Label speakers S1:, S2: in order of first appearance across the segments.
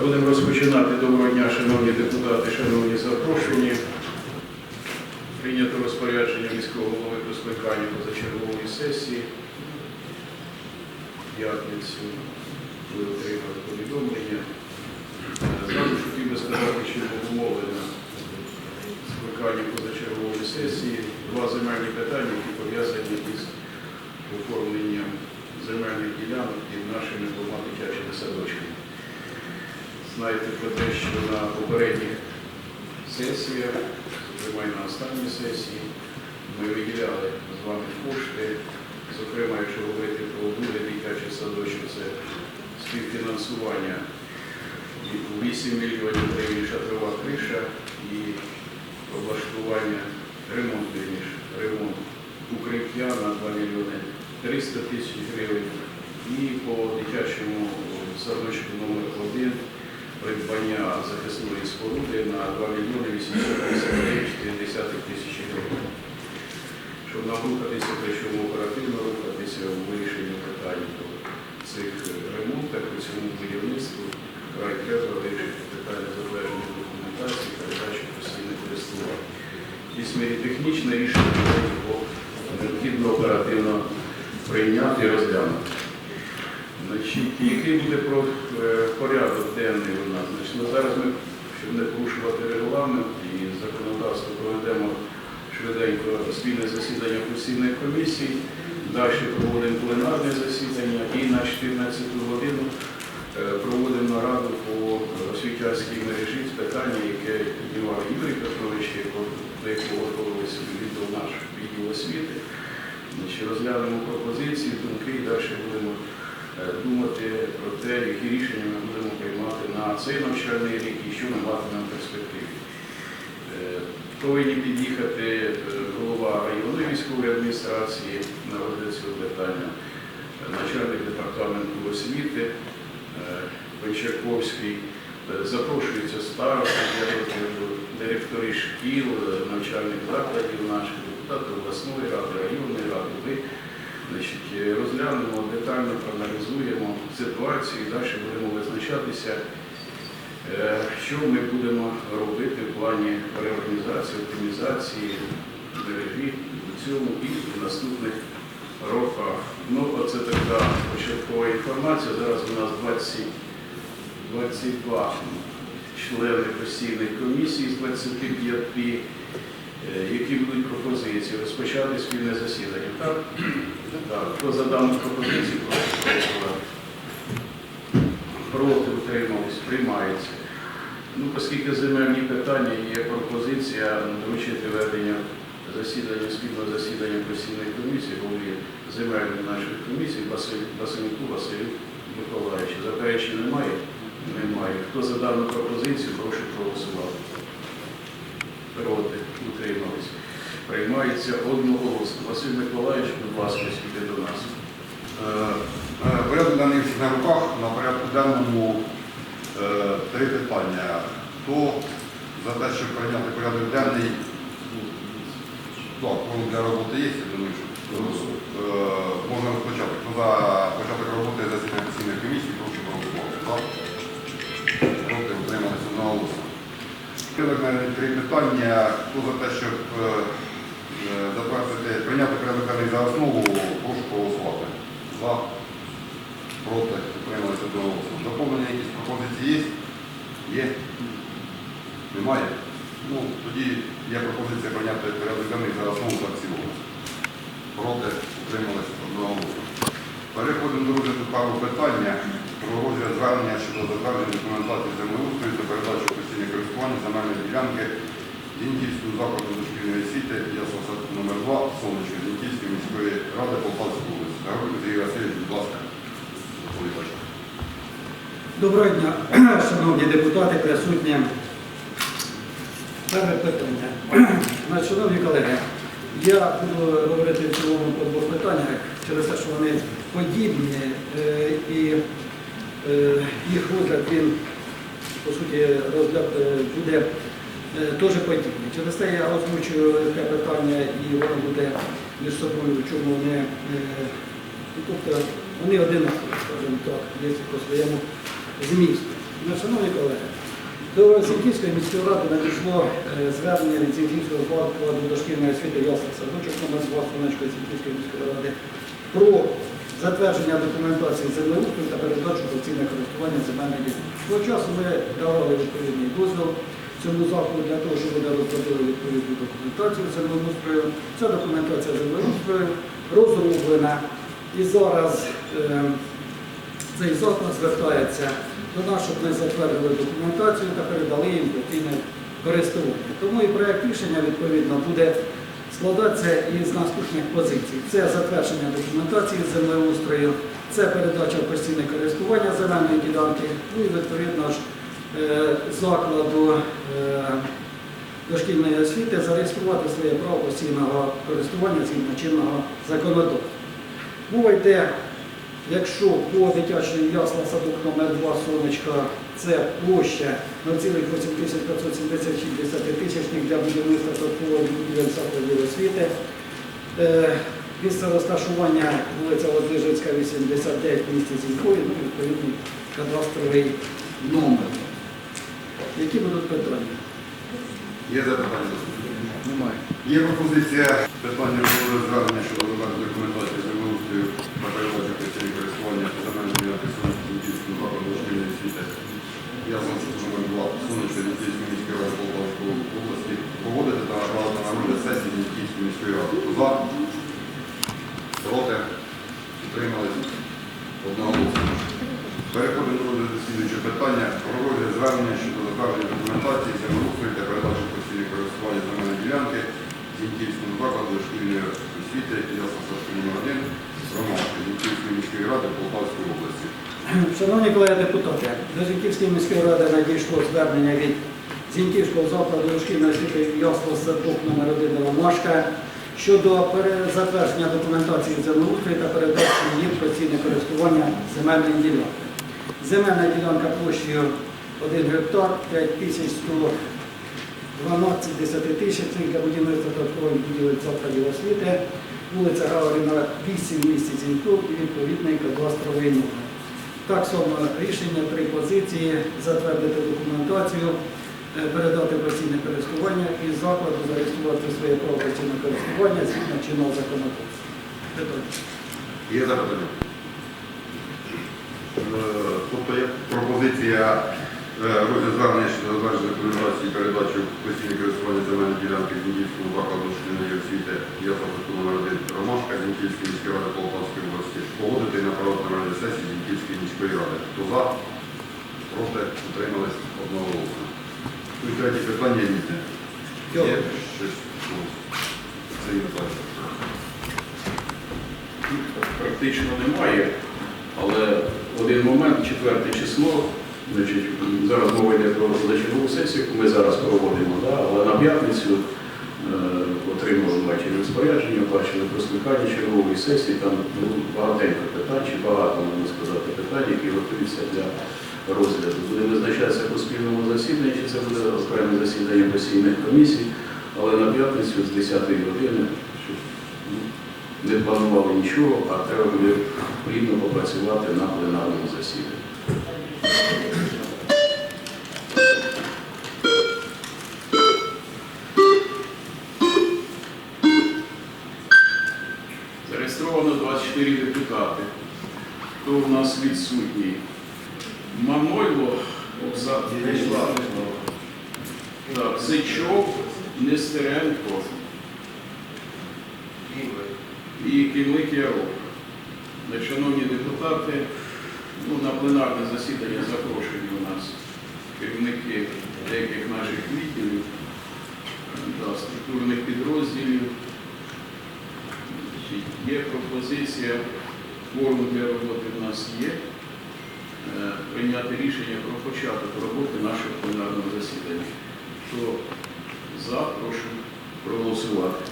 S1: будемо розпочинати. Доброго дня, шановні депутати, шановні запрошені. Прийнято розпорядження міського голови про скликання позачергової сесії. П'ятницю ви отримали повідомлення. Зразу ж хотів би сказати, що обумовлено скликання позачергової сесії. Два земельні питання, які пов'язані із оформленням земельних ділянок під нашими двома дитячими садочками. Знаєте про те, що на попередніх сесіях, зокрема і на останній сесії, ми виділяли з вами кошти. Зокрема, якщо говорити про другий дитячий садочок, це співфінансування і 8 мільйонів гривень шатрова криша і облаштування ремонт, ремонт укриття на 2 мільйони 300 тисяч гривень. І по дитячому садочку номер 1 придбання захисної споруди на 2 мільйони 859 тисячі гривень. Щоб нам рухатися, причому оперативно рухатися у вирішенні питань цих ремонтах, по цьому будівництву, край треба вирішити питання затвердження документації, передачі постійне користування. Якісь мірі технічне рішення його необхідно оперативно прийняти і розглянути. Який буде про, е, порядок денний у нас? Значить, зараз ми, щоб не порушувати регламент і законодавство, проведемо швиденько спільне засідання постійної комісії. Далі проводимо пленарне засідання і на 14 годину е, проводимо нараду по освітянській мережі з питання, яке піднімав Юрій Петрович, до якого готувалися відділ наш відділ освіти. Розглянемо пропозиції, думки і далі будемо думати про те, які рішення ми будемо приймати на цей навчальний рік і що ми матимемо в перспективі. Е, Повинні під'їхати е, голова районної військової адміністрації на цього питання, е, начальник департаменту освіти е, Печаковський. Е, Запрошуються старости директори шкіл, е, навчальних закладів наших, депутати обласної ради, районної ради. Значить, е, розглянемо, детально проаналізуємо ситуацію і далі будемо визначатися, е, що ми будемо робити в плані реорганізації, оптимізації мережі у цьому і в наступних роках. Ну, оце така початкова інформація. Зараз у нас 20, 22 члени постійної комісії з 25. Е, Які будуть пропозиції? Розпочати спільне засідання. Так? Так. Хто за дану пропозицію. Проти утримались, приймається. Ну, оскільки земельні питання є пропозиція доручити ведення засідання, спільного засідання постійної комісії, голові земельної нашої комісії, Василь- Васильку Василю Миколаївичу. Заперечень немає? Немає. Хто за дану пропозицію, прошу проголосувати. Проти, утримались. Приймається одноголосно. Василь Миколаївич, будь ласка, скільки до нас.
S2: Е, е, Порядок всіх на руках. На порядку денному е, три питання. Хто за те, щоб прийняти порядок денний? Так, для роботи є, я думаю, що можна розпочати. Хто за початок роботи засідання комісії, прошу проголосувати. Проти утрималися одноголосно. Порядок денний три питання. Хто за те, щоб е, е, затвердити, прийняти порядок за основу, прошу проголосувати. За. Проти. Утрималися до голосу. Доповнення якісь пропозиції є? Є? Немає? Ну, тоді є пропозиція прийняти денний за основу в цілому. Проти. Утрималися до голосу. Переходимо до розгляду пару питання про розгляд звернення щодо затвердження документації землеустрою та передачу в користування земельної ділянки Зіньківського закладу дошкільної освіти, ясла номер 2 Сонечко, Зіньківської міської ради Полтавської області. Загородник Сергій Васильович, будь ласка, доповідач.
S3: Доброго дня, шановні депутати, присутні. Перше питання. Шановні колеги, я буду говорити в цілому по двох питаннях через те, що вони подібні е, і е, їх розгляд він, по суті, розгляд е, буде е, теж подібний. Через те я озвучую те питання і воно буде між собою, чому е, ну, тобто вони одинакові, скажімо так, є по своєму змісту. Ну, Шановні колеги, до Зінківської міської ради надійшло е, звернення від Зінківського закладу дошкільної освіти ясних садочок номер 2 Сонечкої Зінківської міської ради про затвердження документації землеустрою та передачу постійне користування земельних ділянок. Того часу ми давали відповідний дозвіл цьому закладу для того, щоб вони розробили відповідну документацію землеустрою. Ця документація землеустрою розроблена і зараз е, цей заклад звертається до нас, щоб ми затвердили документацію та передали їм постійне користування. Тому і проект рішення відповідно буде складатися із наступних позицій. Це затвердження документації землеустрою, це передача в постійне користування земельної ділянки, ну і відповідно ж е, закладу е, дошкільної освіти зареєструвати своє право постійного користування згідно чинного законодавства. Мова йде Якщо по дитячій ясла садок номер 2 сонечка це площа 0,8576 тисячних для будівництва будівель закладів освіти. Е, Місце розташування вулиця Воздвижицька, 89 в місті Зінькові, ну, відповідний кадастровий номер. Які будуть питання?
S2: Є запитання?
S3: Немає.
S2: Є пропозиція питання про звернення щодо виконання документації землеустрою та постійного користування та земельної ділянки Сонячно-Дітського закладу освіти. Я сам номер 2 Сонячної Дітської міської ради Полтавської області погодити та направити на розгляд сесії Дітської міської ради. За, проти, утримались одноголосно. Переходимо до розгляду питання про звернення щодо затвердження документації землеустрою та передачі постійного користування земельної ділянки Зіньківському закладу шкільної освіти садку номер 1 Романської Зіньківської міської ради Полтавської області.
S3: Шановні колеги депутати, до Зіньківської міської ради надійшло звернення від Зіньківського закладу дошкільної освіти ясла садок номер 1 Ромашка щодо затвердження документації землеустрою та передачі її в постійне користування земельної ділянки. Земельна ділянка площею 1 гектар 5112 десятитисячних для будівництва додаткових будівель закладів освіти, вулиця Гагаріна 8 в місті Зіньков і відповідний кадастровий номер. Так само рішення три позиції затвердити документацію, е, передати постійне користування і закладу зареєструвати своє право постійне користування згідно чинного законодавства.
S2: Є запитання? Е, Тобто є пропозиція розгляд звернення щодо затвердження документації і передачі постійне користування земельної ділянки Зіньківському закладу шкільної освіти ясно садку номер 1 Ромашка Зіньківської міської ради Полтавської області погодити на розгляд сесії Зіньківської міської ради. Хто за? Проти? Утримались одноголосно. Ну і третє питання різне. Є щось? Ну, Сергій Миколаївич.
S1: Практично немає, але один момент, четверте число, значить, зараз мова йде про позачергову сесію, ми зараз проводимо, да, але на п'ятницю е, отримали ввечері розпорядження, бачили про скликання чергової сесії, там ну, багатенько питань, чи багато, можна сказати, питань, які готуються для розгляду. Буде визначатися по спільному засіданні, чи це буде окреме засідання постійних комісій, але на п'ятницю з 10 години, ну, не планували нічого, а треба буде плідно попрацювати на пленарному засіданні. Сичок, Нестеренко і Кимлик Яров. Шановні депутати, ну, на пленарне засідання запрошені у нас керівники деяких наших відділів, да, структурних підрозділів. Є пропозиція, форум для роботи в нас є. Прийняти рішення про початок роботи нашого пленарного засідання. Хто за, прошу проголосувати.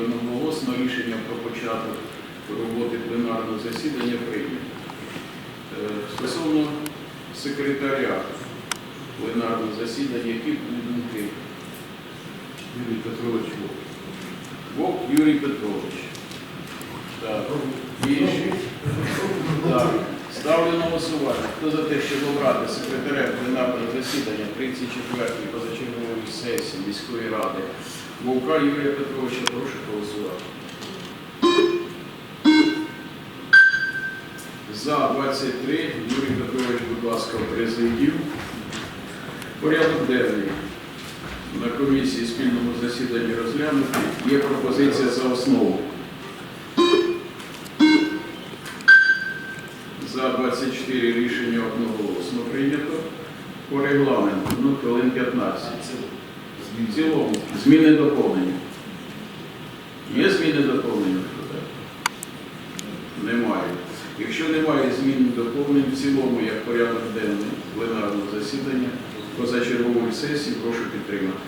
S1: Одноголосно рішення про початок роботи пленарного засідання прийнято. Е, Стосовно секретаря пленарного засідання, які були думки? Юрій Петрович Вовк. Вовк Юрій Петрович. Ставлю на голосування. Хто за те, щоб обрати секретарем пленарного засідання 34-ї позачергової сесії міської ради Вовка Юрія Петровича, прошу голосувати. За 23. Юрій Петрович, будь ласка, в президію. Порядок денний. На комісії спільному засіданні розглянути. Є пропозиція за основу. 24 рішення одноголосно прийнято. По регламенту, ну, хвилин 15. В цілому, зміни доповнення. Є зміни доповнення? Немає. Якщо немає змін доповнень в цілому, як порядок денний пленарного засідання, позачергової сесії, прошу підтримати.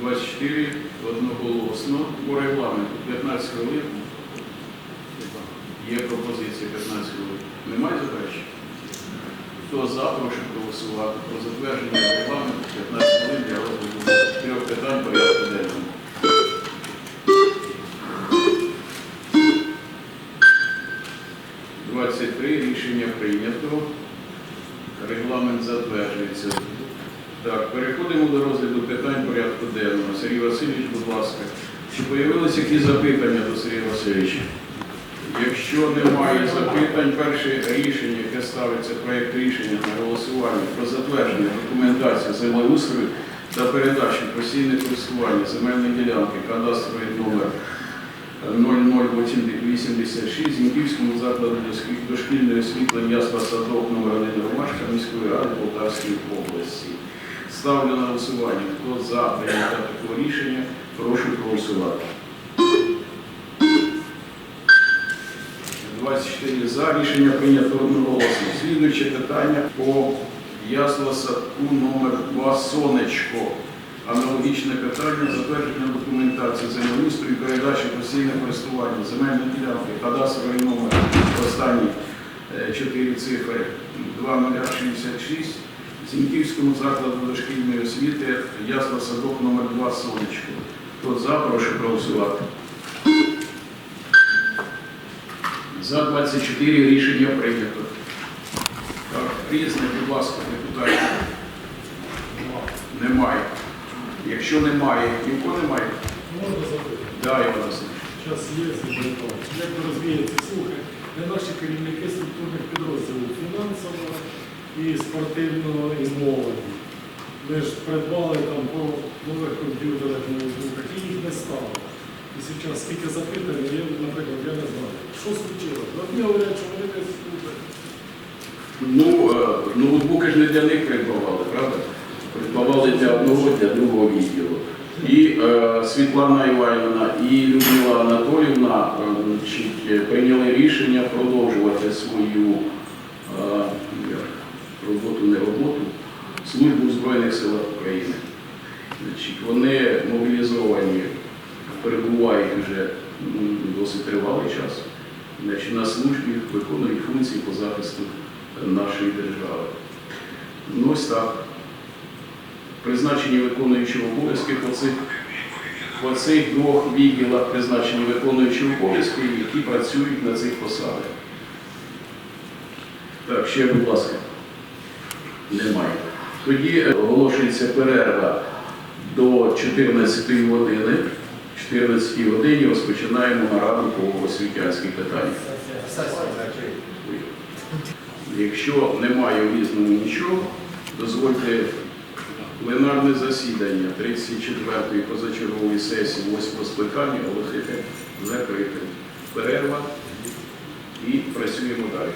S1: 24 одноголосно. По регламенту 15 хвилин. Є пропозиція 15 хвилин. Немає заперечень? Хто за, прошу проголосувати про затвердження регламенту 15 хвилин для розгляду трьох питань порядку денного. – 23 рішення прийнято. Регламент затверджується. Так, переходимо до розгляду питань порядку денного. Сергій Васильович, будь ласка. Чи появилися якісь запитання до Сергія Васильовича? Якщо немає запитань, перше рішення, яке ставиться проєкт рішення на голосування про затвердження документації землеустрою та передачу в постійне користування земельної ділянки кадастровий номер 0086 Зінківському закладу дошкільної освітлення ясла садок номер 1 Ромашка міської ради Полтавської області. Ставлю на голосування. Хто за прийняття такого рішення, прошу проголосувати. 24 за. Рішення прийнято одноголосно. Слідуюче питання по ясла садку номер 2 Сонечко. Аналогічне питання затвердження документації землеустрою, передачі постійне користування земельної ділянки, кадастровий номер, останні е, чотири цифри 2066, Зіньківському закладу дошкільної освіти, ясла садок номер 2 Сонечко. Хто за, прошу проголосувати. За 24 рішення прийнято. Так, різне, будь ласка, депутатів. Немає. Якщо немає, нікого немає.
S4: Можна запитати?
S1: Да, Іван Васильович.
S4: Час є, Сергій Як ви розумієте, слухай, не наші керівники структурних підрозділів фінансового і спортивного і молоді. Ми ж придбали там по нових комп'ютерах, ноутбуках, і їх не стало. І зараз скільки запитань, я, наприклад, я не знаю. Що случилось? Одні говорять, що вони слухають.
S1: Ну, е, ноутбуки ж не для них придбавали, правда? Придбавали для одного, для другого відділу. І е, Світлана Іванівна і Людмила Анатолівна е, е, прийняли рішення продовжувати свою е, роботу, не роботу, службу в Збройних силах України. Значить, вони мобілізовані, перебувають вже досить тривалий час. На службі виконують функції по захисту нашої держави. Ну ось так. Призначені виконуючі обов'язки по цих, по цих двох відділах призначені виконуючі обов'язки, які працюють на цих посадах. Так, ще, будь ласка. Немає. Тоді е, оголошується перерва до 14 години. В 14 годині розпочинаємо нараду по освітянських питаннях. Якщо немає в різному нічого, дозвольте пленарне засідання 34-ї позачергової сесії 8 скликання оголосити закритим. Перерва і працюємо далі.